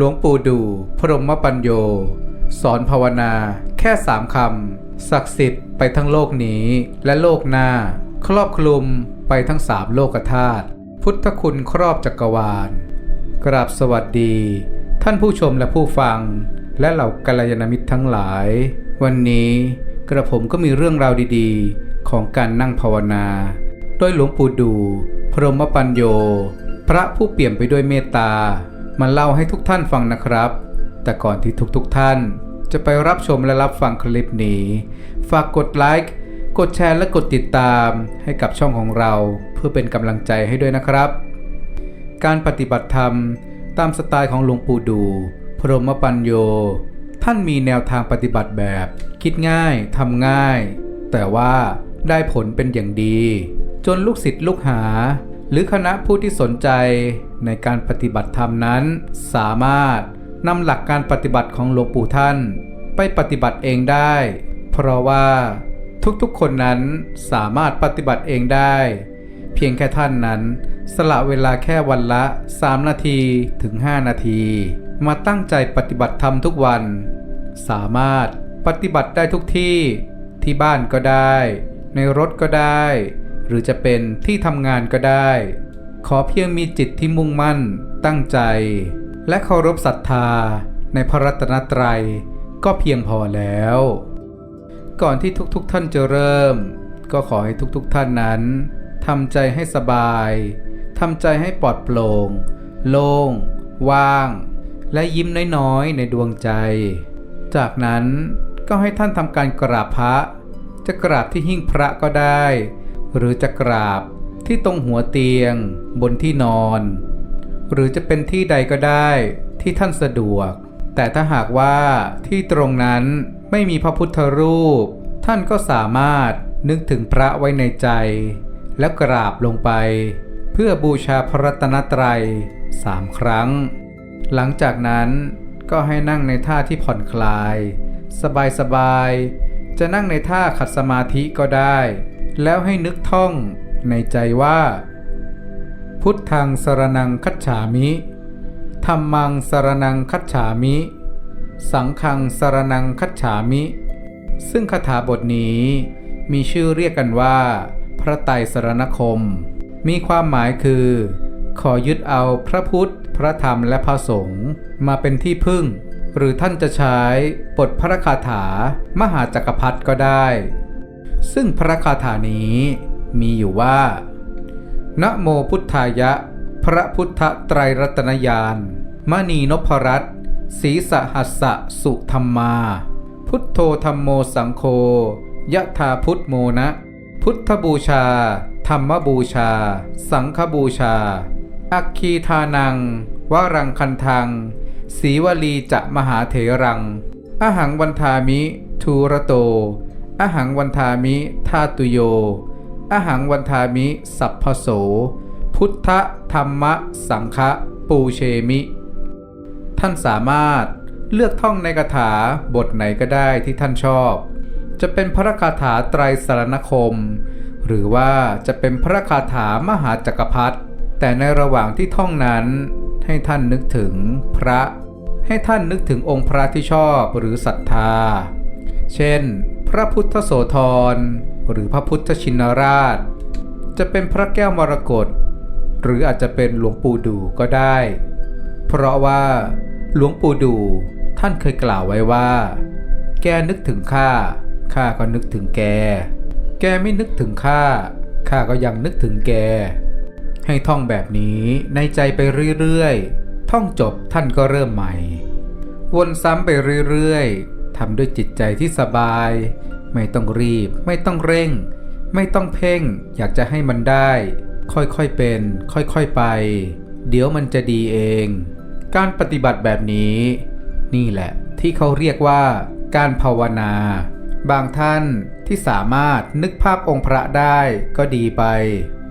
หลวงปู่ดูพรหมปัญโย สอนภาวนาแค่สามคำ ศักดิ์สิทธิ์ไปทั้งโลกนี้และโลกหน้า ครอบคลุมไปทั้งสามโลกธาตุพุทธคุณครอบจักรวาล กราบสวัสดี ท่านผู้ชมและผู้ฟัง และเหล่ากัลยาณมิตรทั้งหลาย วันนี้กระผมก็มีเรื่องราวดีๆ ของการนั่งภาวนาโดยหลวงปู่ดู พรหมปัญโย พระผู้เปี่ยมไปด้วยเมตตา มาเล่าให้ทุกท่านฟังนะครับ แต่ก่อนที่ทุกๆทท่านจะไปรับชมและรับฟังคลิปนี้ ฝากกดไลค์ กดแชร์และกดติดตามให้กับช่องของเรา เพื่อเป็นกำลังใจให้ด้วยนะครับ การปฏิบัติธรรมตามสไตล์ของหลวงปู่ดู พรหมปัญโย ท่านมีแนวทางปฏิบัติแบบ คิดง่ายทำง่าย แต่ว่าได้ผลเป็นอย่างดี จนลูกศิษย์ลูกหา หรือคณะผู้ที่สนใจในการปฏิบัติธรรมนั้น สามารถนำหลักการปฏิบัติของหลวงปู่ท่าน ไปปฏิบัติเองได้ เพราะว่าทุกๆคนนั้นสามารถปฏิบัติเองได้ เพียงแค่ท่านนั้น สละเวลาแค่วันละ 3 นาทีถึง 5 นาที มาตั้งใจปฏิบัติธรรมทุกวัน สามารถปฏิบัติได้ทุกที่ที่บ้านก็ได้ ในรถก็ได้ หรือจะเป็นที่ทำงานก็ได้ ขอเพียงมีจิตที่มุ่งมั่น ตั้งใจ และเคารพศรัทธาในพระรัตนตรัยก็เพียงพอแล้ว ก่อนที่ทุกๆทท่านจะเริ่ม ก็ขอให้ทุกๆทท่านนั้นทำใจให้สบายทำใจให้ปลอดโปร่ง โล่ง ว่าง และยิ้มน้อยๆ ในดวงใจ จากนั้นก็ให้ท่านทำการกราบพระ จะกราบที่หิ้งพระก็ได้ หรือจะกราบที่ตรงหัวเตียง บนที่นอน หรือจะเป็นที่ใดก็ได้ที่ท่านสะดวก แต่ถ้าหากว่าที่ตรงนั้นไม่มีพระพุทธรูป ท่านก็สามารถนึกถึงพระไว้ในใจ แล้วกราบลงไป เพื่อบูชาพระรัตนตรัยสามครั้ง หลังจากนั้นก็ให้นั่งในท่าที่ผ่อนคลาย สบายๆจะนั่งในท่าขัดสมาธิก็ได้ แล้วให้นึกท่องในใจว่า พุทธังสรนังคัจฉามิธรรมังสรนังคัจฉามิ สังฆังสรนังคัจฉามิ ซึ่งคาถาบทนี้มีชื่อเรียกกันว่า พระไตรสรณคม มีความหมายคือ ขอยึดเอาพระพุทธ พระธรรมและพระสงฆ์มาเป็นที่พึ่ง หรือท่านจะใช้บทพระคาถามหาจักรพรรดิก็ได้ ซึ่งพระคาถานี้มีอยู่ว่า นะโมพุทธายะ พระพุทธไตรรัตนญาณมณีนพรัตน์ศีสหัสสะสุธรรมา พุทโธธรรมโมสังโฆยะธาพุทโมนะ พุทธบูชา ธรรมบูชา สังฆบูชา อัคคีทานัง วรังคันทังสีวลีจะมหาเถรัง อหังวันทามิ ทูระโต อหังวันทามิทาตุโย อหังวันทามิ สัพพโส พุทธธรรมสังฆปูเชมิ ท่านสามารถเลือกท่องในคาถาบทไหนก็ได้ที่ท่านชอบ จะเป็นพระคาถาไตรสรณคม หรือว่าจะเป็นพระคาถามหาจักรพรรดิ แต่ในระหว่างที่ท่องนั้น ให้ท่านนึกถึงพระ ให้ท่านนึกถึงองค์พระที่ชอบหรือศรัทธา เช่น พระพุทธโสธร หรือพระพุทธชินราช จะเป็นพระแก้วมรกตหรืออาจจะเป็นหลวงปู่ดูก็ได้ เพราะว่าหลวงปู่ดูท่านเคยกล่าวไว้ว่า แกนึกถึงข้าข้าก็นึกถึงแก แกไม่นึกถึงข้าข้าก็ยังนึกถึงแก ให้ท่องแบบนี้ในใจไปเรื่อยๆ ท่องจบท่านก็เริ่มใหม่ วนซ้ำไปเรื่อยๆ ทำด้วยจิตใจที่สบาย ไม่ต้องรีบ ไม่ต้องเร่ง ไม่ต้องเพ่ง อยากจะให้มันได้ ค่อยๆเป็น ค่อยๆไป เดี๋ยวมันจะดีเอง การปฏิบัติแบบนี้ นี่แหละ ที่เขาเรียกว่า การภาวนา บางท่านที่สามารถนึกภาพองค์พระได้ก็ดีไป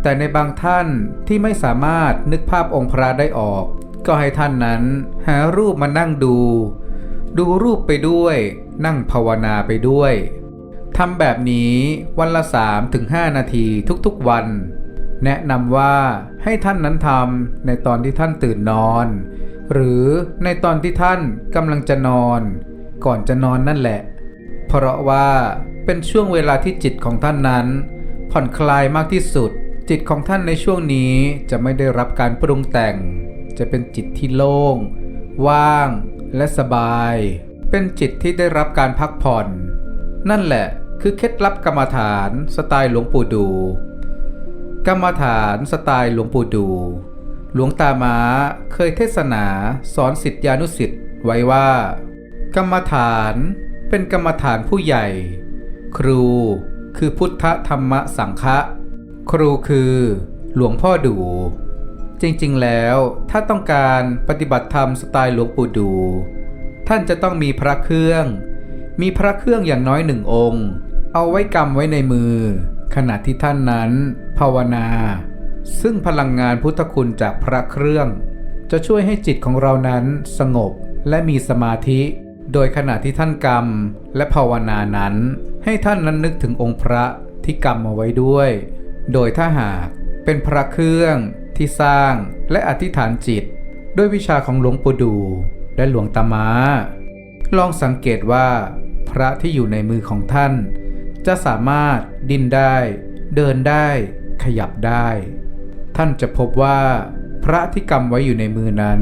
แต่ในบางท่านที่ไม่สามารถนึกภาพองค์พระได้ออก ก็ให้ท่านนั้นหารูปมานั่งดู ดูรูปไปด้วย นั่งภาวนาไปด้วยทำแบบนี้วันละ 3-5 นาทีทุกๆวัน แนะนำว่าให้ท่านนั้นทำในตอนที่ท่านตื่นนอน หรือในตอนที่ท่านกำลังจะนอน ก่อนจะนอนนั่นแหละ เพราะว่าเป็นช่วงเวลาที่จิตของท่านนั้น ผ่อนคลายมากที่สุด จิตของท่านในช่วงนี้จะไม่ได้รับการปรุงแต่ง จะเป็นจิตที่โล่ง ว่าง และสบาย เป็นจิตที่ได้รับการพักผ่อน นั่นแหละคือเคล็ดลับกรรมฐานสไตล์หลวงปู่ดู กรรมฐานสไตล์หลวงปู่ดู หลวงตามาเคยเทศนาสอนสิทธิานุสิทธิ์ไว้ว่า กรรมฐานเป็นกรรมฐานผู้ใหญ่ ครูคือพุทธธรรมสังฆะครูคือหลวงพ่อดู จริงๆ แล้ว ถ้าต้องการปฏิบัติธรรมสไตล์หลวงปู่ดู ท่านจะต้องมีพระเครื่อง มีพระเครื่องอย่างน้อยหนึ่งองค์ เอาไว้กำไว้ในมือ ขณะที่ท่านนั้น ภาวนา ซึ่งพลังงานพุทธคุณจากพระเครื่อง จะช่วยให้จิตของเรานั้นสงบและมีสมาธิ โดยขณะที่ท่านกรรมและภาวนานั้น ให้ท่านนั้นนึกถึงองค์พระที่กรรมเอาไว้ด้วย โดยถ้าหากเป็นพระเครื่อง ที่สร้างและอธิษฐานจิต ด้วยวิชาของหลวงปู่ดูและหลวงตามา ลองสังเกตว่า พระที่อยู่ในมือของท่าน จะสามารถดิ้นได้ เดินได้ ขยับได้ ท่านจะพบว่า พระที่กำไว้อยู่ในมือนั้น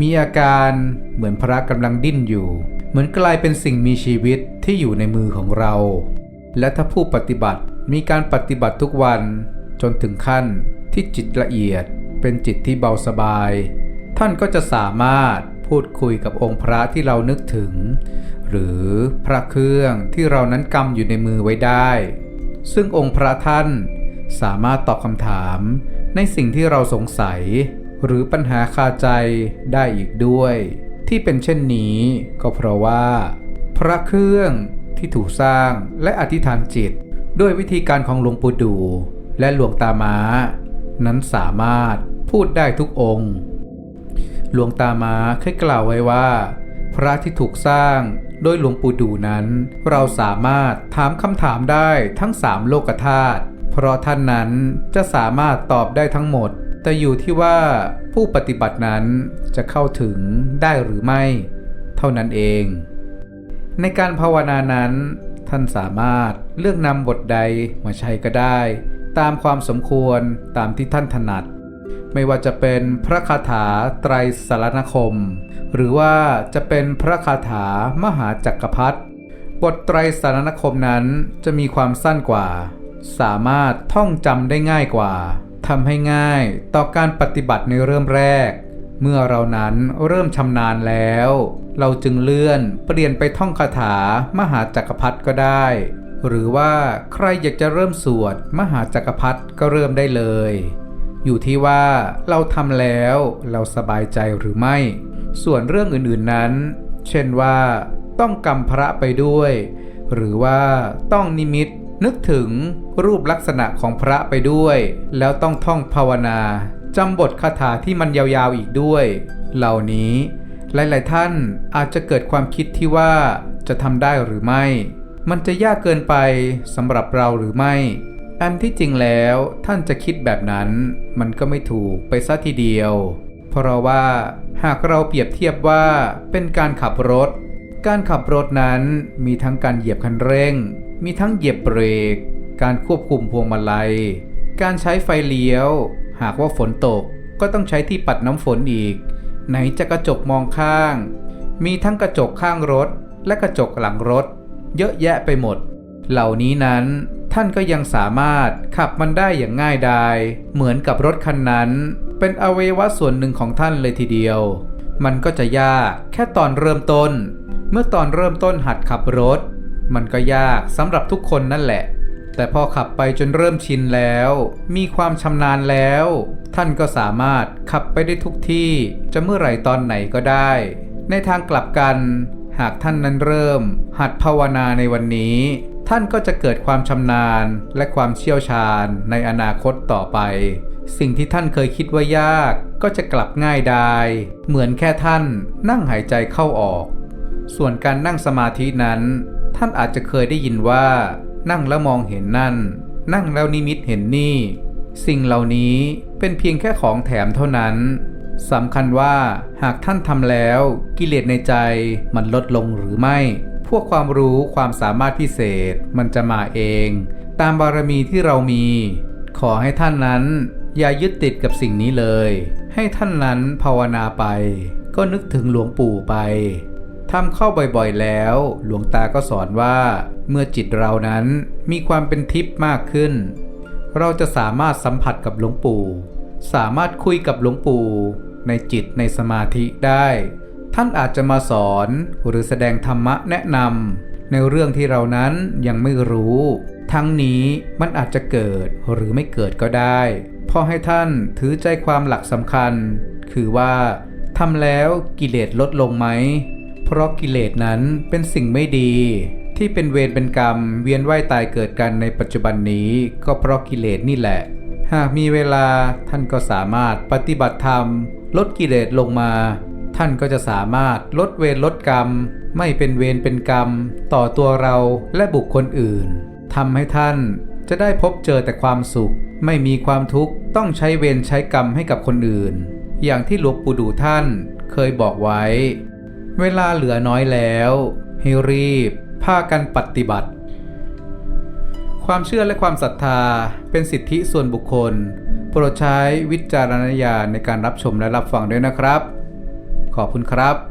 มีอาการเหมือนพระกำลังดิ้นอยู่ เหมือนกลายเป็นสิ่งมีชีวิตที่อยู่ในมือของเรา และถ้าผู้ปฏิบัติมีการปฏิบัติทุกวันจนถึงขั้น ที่จิตละเอียดเป็นจิตที่เบาสบาย ท่านก็จะสามารถพูดคุยกับองค์พระที่เรานึกถึง หรือพระเครื่องที่เรานั้นกำอยู่ในมือไว้ได้ ซึ่งองค์พระท่านสามารถตอบคำถามในสิ่งที่เราสงสัย หรือปัญหาคาใจได้อีกด้วย ที่เป็นเช่นนี้ก็เพราะว่า พระเครื่องที่ถูกสร้างและอธิษฐานจิต ด้วยวิธีการของหลวงปู่ดู และหลวงตามา นั้นสามารถพูดได้ทุกองค์ หลวงตามาเคยกล่าวไว้ว่า พระที่ถูกสร้างโดยหลวงปู่ดูนั้น เราสามารถถามคำถามได้ทั้งสามโลกธาตุเพราะท่านนั้นจะสามารถตอบได้ทั้งหมด แต่อยู่ที่ว่าผู้ปฏิบัตินั้นจะเข้าถึงได้หรือไม่ เท่านั้นเอง ในการภาวนานั้น ท่านสามารถเลือกนำบทใดมาใช้ก็ได้ ตามความสมควรตามที่ท่านถนัด ไม่ว่าจะเป็นพระคาถาไตรสารณคม หรือว่าจะเป็นพระคาถามหาจักรพรรดิบทไตรสารณคมนั้นจะมีความสั้นกว่า สามารถท่องจำได้ง่ายกว่าทำให้ง่ายต่อการปฏิบัติในเริ่มแรก เมื่อเรานั้นเริ่มชำนาญแล้ว เราจึงเลื่อนเปลี่ยนไปท่องคาถามหาจักรพรรดิก็ได้ หรือว่าใครอยากจะเริ่มสวดมหาจักรพรรดิก็เริ่มได้เลย อยู่ที่ว่าเราทำแล้วเราสบายใจหรือไม่ ส่วนเรื่องอื่นๆนั้น เช่นว่า ต้องกำพระไปด้วย หรือว่าต้องนิมิตนึกถึงรูปลักษณะของพระไปด้วย แล้วต้องท่องภาวนาจำบทคาถาที่มันยาวๆอีกด้วย เหล่านี้ หลายๆท่านอาจจะเกิดความคิดที่ว่าจะทำได้หรือไม่ มันจะยากเกินไปสำหรับเราหรือไม่ อันที่จริงแล้วท่านจะคิดแบบนั้น มันก็ไม่ถูกไปซะทีเดียว เพราะว่าหากเราเปรียบเทียบว่าเป็นการขับรถ การขับรถนั้นมีทั้งการเหยียบคันเร่ง มีทั้งเหยียบเบรก การควบคุมพวงมาลัย การใช้ไฟเลี้ยว หากว่าฝนตกก็ต้องใช้ที่ปัดน้ำฝนอีก ไหนจะกระจกมองข้าง มีทั้งกระจกข้างรถและกระจกหลังรถ เยอะแยะไปหมด เหล่านี้นั้นท่านก็ยังสามารถขับมันได้อย่างง่ายดาย เหมือนกับรถคันนั้น เป็นอวัยวะส่วนหนึ่งของท่านเลยทีเดียว มันก็จะยากแค่ตอนเริ่มต้น เมื่อตอนเริ่มต้นหัดขับรถ มันก็ยากสำหรับทุกคนนั่นแหละ แต่พอขับไปจนเริ่มชินแล้ว มีความชำนาญแล้ว ท่านก็สามารถขับไปได้ทุกที่ จะเมื่อไหร่ตอนไหนก็ได้ ในทางกลับกัน หากท่านนั้นเริ่ม หัดภาวนาในวันนี้ ท่านก็จะเกิดความชำนาญและความเชี่ยวชาญในอนาคตต่อไป สิ่งที่ท่านเคยคิดว่ายากก็จะกลับง่ายไดายเหมือนแค่ท่านนั่งหายใจเข้าออก ส่วนการนั่งสมาธินั้น ท่านอาจจะเคยได้ยินว่า นั่งแล้วมองเห็นนั่น นั่งแล้วนิมิตเห็นนี่ สิ่งเหล่านี้เป็นเพียงแค่ของแถมเท่านั้น สำคัญว่าหากท่านทำแล้วกิเลสในใจมันลดลงหรือไม่ พวกความรู้ความสามารถพิเศษมันจะมาเอง ตามบารมีที่เรามี ขอให้ท่านนั้น อย่ายึดติดกับสิ่งนี้เลย ให้ท่านนั้นภาวนาไป ก็นึกถึงหลวงปู่ไปทำเข้าบ่อยๆแล้ว หลวงตาก็สอนว่า เมื่อจิตเรานั้นมีความเป็นทิพย์มากขึ้น เราจะสามารถสัมผัสกับหลวงปู่ สามารถคุยกับหลวงปู่ ในจิตในสมาธิได้ ท่านอาจจะมาสอนหรือแสดงธรรมะแนะนำในเรื่องที่เรานั้นยังไม่รู้ ทั้งนี้มันอาจจะเกิดหรือไม่เกิดก็ได้พอให้ท่านถือใจความหลักสำคัญ คือว่าทำแล้วกิเลสลดลงไหม เพราะกิเลสนั้นเป็นสิ่งไม่ดี ที่เป็นเวรเป็นกรรมเวียนว่ายตายเกิดกันในปัจจุบันนี้ ก็เพราะกิเลสนี่แหละ หากมีเวลาท่านก็สามารถปฏิบัติธรรม ลดกิเลสลงมา ท่านก็จะสามารถลดเวรลดกรรม ไม่เป็นเวรเป็นกรรม ต่อตัวเราและบุคคลอื่นทำให้ท่านจะได้พบเจอแต่ความสุข ไม่มีความทุกข์ต้องใช้เวรใช้กรรมให้กับคนอื่น อย่างที่หลวงปู่ดูท่านเคยบอกไว้ เวลาเหลือน้อยแล้วให้รีบพากันปฏิบัติ ความเชื่อและความศรัทธาเป็นสิทธิส่วนบุคคล โปรดใช้วิจารณญาณในการรับชมและรับฟังด้วยนะครับ ขอบคุณครับ